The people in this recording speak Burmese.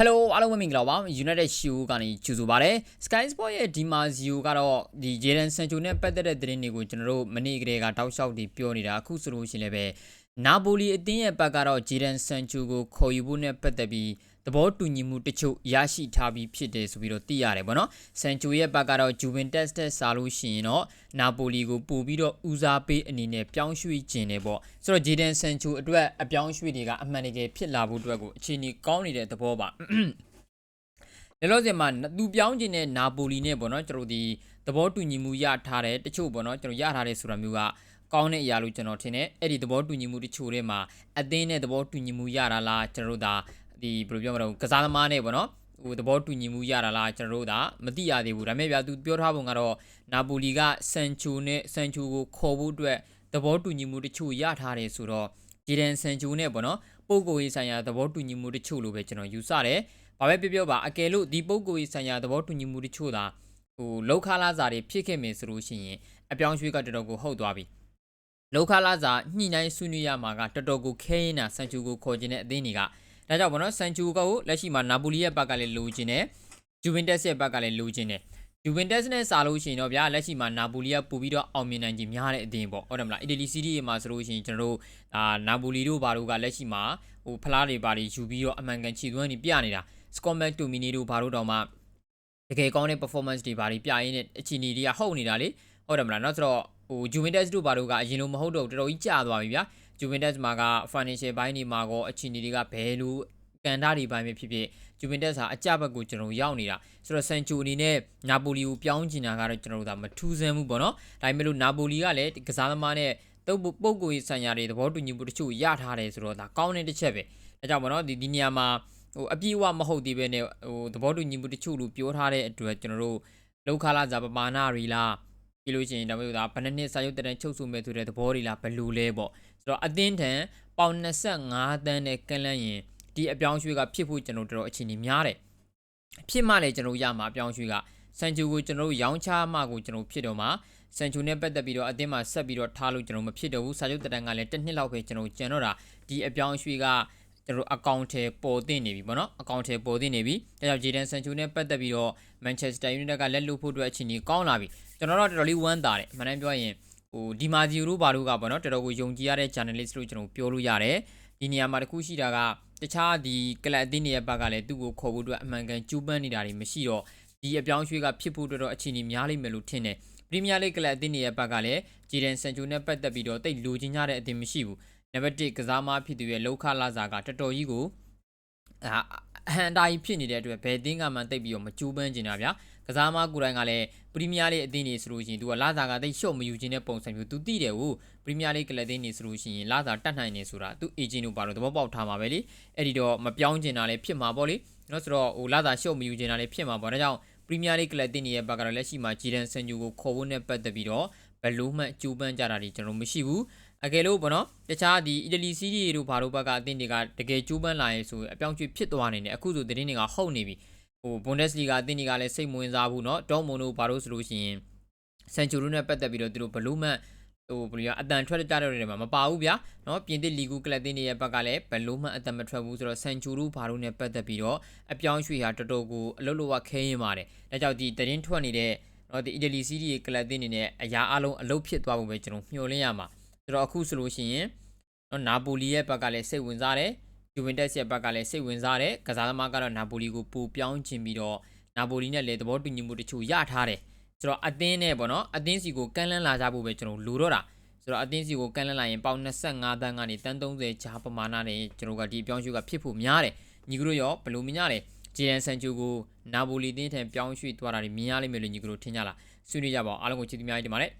Hello အားလုံးပဲမင်္ဂလာပါ United Show ကနေကြိုဆိုပါရစေ Sky Sport ရဲ့ဒီမာဇီယိုကတော့ဒီ Jadon Sancho နဲ့ပတ်သက်တဲ့သတင်းတွေကိုကျွန်တော်တို့မနေ့ကတည်းကတောက်လျှောက်ဒီပြောနေတာအခုဆိုလို့ရှိရင်လည်းပဲနာပိုလီအသင်းရဲ့ဘက်ကတော့ Jadon Sancho ကိုခေါ်ယူဖို့နဲ့ပတ်သက်ပြီး သဘောတူညီမှုတချို့ရရှိထားပြီးဖြစ်တယ်ဆိုပြီးတော့သိရတယ်ဗောနော်ဆန်ချူရဲ့ဘက်ကတော့ Juventus တက်စားလို့ရှိရင်တော့နာပိုလီကိုပို့ပြီးတော့ဦးစားပေးအနေနဲ့ပြောင်းရွှေ့ခြင်းတယ်ပေါ့ဆိုတော့ Jadon Sancho အတွက်အပြောင်းရွှေ့တွေကအမှန်တကယ်ဖြစ်လာဖို့အတွက်ကိုအခြေအနေကောင်းနေတဲ့သဘောပါလောလောဆယ်မှာသူပြောင်းခြင်းတဲ့နာပိုလီနဲ့ပေါ့နော်ကျွန်တော်ဒီသဘောတူညီမှုရထားတယ်တချို့ပေါ့နော်ကျွန်တော်ရထားတယ်ဆိုတာမျိုးကကောင်းတဲ့အရာလို့ကျွန်တော်ထင်တယ်အဲ့ဒီသဘောတူညီမှုတချို့ထဲမှာအသင်းနဲ့သဘောတူညီမှုရတာလားကျွန်တော်တို့ဒါ ဒီဘယ်လိုပြောမလဲကစားသမားနဲ့ပေါ့နော်ဟိုသဘောတူညီမှုရတာလားကျွန်တော်တို့ဒါမသိရသေးဘူးဒါပေမဲ့ဗျာသူပြောထားပုံကတော့နာပိုလီကဆန်ချိုနဲ့ဆန်ချိုကိုခေါ်ဖို့အတွက်သဘောတူညီမှုတချို့ရထားတယ်ဆိုတော့ဂျီဒန်ဆန်ချိုနဲ့ပေါ့နော်ပုံကိုယ်ရေးဆိုင်ရာသဘောတူညီမှုတချို့လို့ပဲကျွန်တော်ယူဆတယ်ဘာပဲပြောပြောပါအကယ်လို့ဒီပုံကိုယ်ရေးဆိုင်ရာသဘောတူညီမှုတချို့သာဟိုလောက်ခလာစာတွေဖြစ်ခဲ့မယ်ဆိုလို့ရှိရင်အပြောင်းရွှေ့ကတော်တော်ကိုဟုတ်သွားပြီလောက်ခလာစာညှိနှိုင်းဆွေးနွေးရမှာကတော်တော်ကိုခဲရင်တာဆန်ချူကိုခေါ်ခြင်းတဲ့အသင်းတွေက ဒါကြောင့်ဘောနော်ဆန်ချူကိုလက်ရှိမှာနာပိုလီရဲ့ဘက်ကလည်းလိုချင်တယ်ဂျူဗင်တက်စ်ရဲ့ဘက်ကလည်းလိုချင်တယ်ဂျူဗင်တက်စ်နဲ့စာလို့ရှိရင်တော့ဗျာလက်ရှိမှာနာပိုလီကပို့ပြီးတော့အောင်မြင်နိုင်ခြင်းများတဲ့အသင်းပေါ့ဟုတ်တယ်မလားအီတလီစီးရီးရဲ့မှာဆိုလို့ရှိရင်ကျွန်တော်တို့ဒါနာပိုလီတို့ဘာတို့ကလက်ရှိမှာဟိုဖလားတွေဘာတွေယူပြီးတော့အမှန်ကန်ခြေသွင်းနေပြနေတာ Scotland Tomini တို့ဘာတို့တောင်မှတကယ်ကောင်းတဲ့ performance တွေဘာတွေပြရင်းနဲ့အခြေအနေတွေကဟုတ်နေတာလေဟုတ်တယ်မလားเนาะဆိုတော့ဟို Juventus တို့ဘာတို့ကအရင်လိုမဟုတ်တော့တော်တော်ကြီးကြာသွားပြီဗျာ Juventus မှာက financial ဘိုင်းတွေမှာကောအခြေအနေတွေကဘယ်လိုကန်တာတွေဘိုင်းပဲဖြစ်ဖြစ် Juventus ဟာအကြဘက်ကိုကျွန်တော်ရောက်နေတာဆိုတော့ Sancho အနေနဲ့ Napoli ကိုပြောင်းချင်တာကတော့ကျွန်တော်တို့ဒါမထူးဆန်းဘူးပေါ့နော်ဒါပေမဲ့လို့ Napoli ကလည်းကစားသမားနဲ့တုပ်ပုတ်ကိုရေးဆိုင်ရာတွေသဘောတူညီမှုတချို့ရထားတယ်ဆိုတော့ဒါကောင်းတဲ့တစ်ချက်ပဲအဲကြောင့်ပေါ့နော်ဒီဒီနေရာမှာဟိုအပြည့်အဝမဟုတ်သေးပဲနဲ့ဟိုသဘောတူညီမှုတချို့လို့ပြောထားတဲ့အတွက်ကျွန်တော်တို့လောက်ခလာဇာပမာနာရီလားပြီးလို့ရှိရင်ဒါမျိုးဒါဘယ်နှစ်နှစ်စာရုပ်တန်းချုပ်ဆိုမဲ့ဆိုတဲ့သဘောတွေလားဘယ်လိုလဲပေါ့ဆို တော့အသင်းထံပေါင်25တန်းနဲ့ကန့်လန့်ရင်ဒီအပြောင်းရွှေ့ကဖြစ်ဖို့ကျွန်တော်တို့အခြေအနေများတယ်ဖြစ်မှလည်းကျွန်တော်ရမှာအပြောင်းရွှေ့ကဆန်ချူကိုကျွန်တော်တို့ရောင်းချမှကိုကျွန်တော်ဖြစ်တော့မှာဆန်ချူနဲ့ပတ်သက်ပြီးတော့အသင်းမှာဆက်ပြီးတော့ထားလို့ကျွန်တော်မဖြစ်တော့ဘူးစာချုပ်တန်းကလည်းတစ်နှစ်လောက်ပဲကျွန်တော်ကျန်တော့တာဒီအပြောင်းရွှေ့ကကျွန်တော်အကောင့်ထဲပေါ်တင်နေပြီပေါ့နော်အကောင့်ထဲပေါ်တင်နေပြီဒါကြောင့်ဂျေဒန်ဆန်ချူနဲ့ပတ်သက်ပြီးတော့မန်ချက်စတာယူနိုက်ကလက်လွတ်ဖို့အတွက်အခြေအနေကောင်းလာပြီကျွန်တော်တို့တော်တော်လေးဝမ်းသာတယ်မနိုင်ပြောရင် ဟိုဒီမာဂျီယိုတို့ဘာတို့ကပေါ့နော်တော်တော်ကိုယုံကြည်ရတဲ့ journalist လို့ကျွန်တော်ပြောလို့ရတယ်ဒီနေရာမှာတခုရှိတာကတခြားဒီကလပ်အသင်းတွေရဲ့ဘက်ကလည်းသူ့ကိုခေါ်ဖို့အတွက်အမှန်ကန်ကြိုးပမ်းနေတာတွေမရှိတော့ဒီအပြောင်းရွှေ့ကဖြစ်ဖို့အတွက်တော့အခြေအနေများလိမ့်မယ်လို့ထင်တယ်ပရီးမီးယားလိဂ်ကလပ်အသင်းတွေရဲ့ဘက်ကလည်းဂျီဒန်ဆန်ချိုနဲ့ပတ်သက်ပြီးတော့တိတ်လိုချင်ကြတဲ့အသင်းမရှိဘူးနံပါတ်1ကစားမဖြစ်သူရဲ့လောက်ခလာစာကတော်တော်ကြီးကိုအာအဟန်တာကြီးဖြစ်နေတဲ့အတွက်ဘယ်တင်းကမှတိတ်ပြီးတော့မကြိုးပမ်းကျင်တာဗျာ ကစားမကိုယ်တိုင်ကလည်းပရီးမီးယားလိအသင်းတွေဆိုလို့ရှိရင်သူကလာစာကတိတ်ရှော့မယူခြင်းတဲ့ပုံစံမျိုးသူသိတယ်ဟုတ်ပရီးမီးယားလိကလပ်အသင်းတွေဆိုလို့ရှိရင်လာစာတတ်နိုင်နေဆိုတာသူအေဂျင့်တို့ပါတော့သဘောပေါက်ထားမှာပဲလေအဲ့ဒီတော့မပြောင်းကျင်တာလည်းဖြစ်မှာပေါ့လေနော်ဆိုတော့ဟိုလာစာရှော့မယူခြင်းတာလည်းဖြစ်မှာပေါ့ဒါကြောင့်ပရီးမီးယားလိကလပ်အသင်းတွေရဲ့ဘက်ကတော့လက်ရှိမှာဂျီဒန်ဆန်ဂျူကိုခေါ်ဖို့နဲ့ပတ်သက်ပြီးတော့ဘယ်လိုမှကြိုးပမ်းကြတာတွေကျွန်တော်မရှိဘူးအကယ်လို့ပေါ့နော်တခြားဒီအီတလီစီးရီးတို့ဘာတို့ဘက်ကအသင်းတွေကတကယ်ကြိုးပမ်းလာရင်ဆိုအပြောင်းအရွှေ့ဖြစ်သွားနေတယ်အခုဆိုသတင်းတွေကဟုတ်နေပြီ ဟိုဘွန်ဒက်စ်လီဂါအသင်းတွေကလည်းစိတ်မဝင်စားဘူးเนาะဒေါမွန်တို့ဘာလို့ဆိုလို့ရှိရင်ဆန်ချူရိုနဲ့ပတ်သက်ပြီးတော့သူတို့ဘလူးမန်ဟိုဘယ်လိုရအတန်ထွက်ကြတဲ့တွေမှာမပါဘူးဗျာเนาะပြင်သစ်လီဂူကလပ်တင်းတွေရဲ့ဘက်ကလည်းဘလူးမန်အတန်မထွက်ဘူးဆိုတော့ဆန်ချူရိုဘာလို့နဲ့ပတ်သက်ပြီးတော့အပြောင်းရွှေ့ဟာတော်တော်ကိုအလုပ်လုပ်ရခဲရင်ပါတယ်ဒါကြောင့်ဒီသတင်းထွက်နေတဲ့เนาะဒီအီတလီစီးရီးကလပ်တင်းတွေနဲ့အရာအလုံးအလုပ်ဖြစ်သွားဖို့ပဲကျွန်တော်မျှော်လင့်ရမှာဆိုတော့အခုဆိုလို့ရှိရင်နော်နာပိုလီရဲ့ဘက်ကလည်းစိတ်ဝင်စားတယ် ယူဗင်တက်စ်ရဲ့ဘက်ကလည်းစိတ်ဝင်စားတယ်ကစားသမားကတော့နာပိုလီကိုပိုပြောင်းချင်ပြီးတော့နာပိုလီနဲ့လည်းသဘောတူညီမှုတချို့ရထားတယ်ဆိုတော့အသင်းနဲ့ပေါ့နော်အသင်းစီကိုကန့်လန့်လာကြဖို့ပဲကျွန်တော်လိုတော့တာဆိုတော့အသင်းစီကိုကန့်လန့်လာရင်ပေါင်25တန်းကနေတန်း30ဂျာပမာဏနဲ့ကျွန်တော်ကဒီပြောင်းရွှေ့ကဖြစ်ဖို့များတယ်ညီကတို့ရောဘယ်လိုမြင်ကြလဲဂျီဒန်ဆန်ချူကိုနာပိုလီတင်းထံပြောင်းရွှေ့သွားတာတွေမြင်ရလိမ့်မယ်လို့ညီကတို့ထင်ကြလားဆွေးနွေးကြပါအောင်အားလုံးကိုချစ်သူများကြီးတင်ပါတယ်